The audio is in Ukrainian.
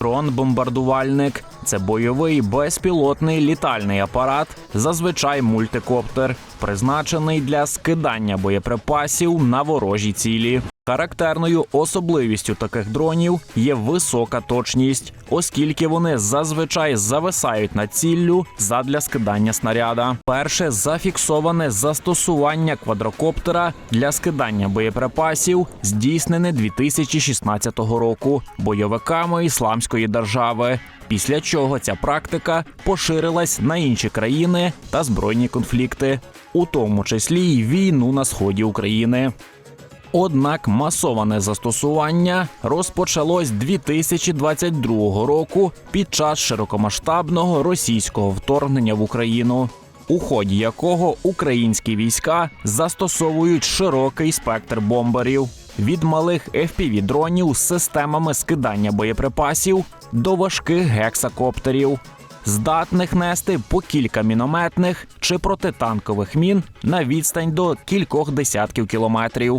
Дрон-бомбардувальник це бойовий безпілотний літальний апарат, зазвичай мультикоптер, призначений для скидання боєприпасів на ворожі цілі. Характерною особливістю таких дронів є висока точність, оскільки вони зазвичай зависають над ціллю задля скидання снаряда. Перше зафіксоване застосування квадрокоптера для скидання боєприпасів здійснене 2016 року бойовиками ісламської держави. Після чого ця практика поширилась на інші країни та збройні конфлікти, у тому числі й війну на сході України. Однак масоване застосування розпочалось 2022 року під час широкомасштабного російського вторгнення в Україну, у ході якого українські війська застосовують широкий спектр бомберів від малих fpv дронів з системами скидання боєприпасів до важких гексакоптерів, здатних нести по кілька мінометних чи протитанкових мін на відстань до кількох десятків кілометрів.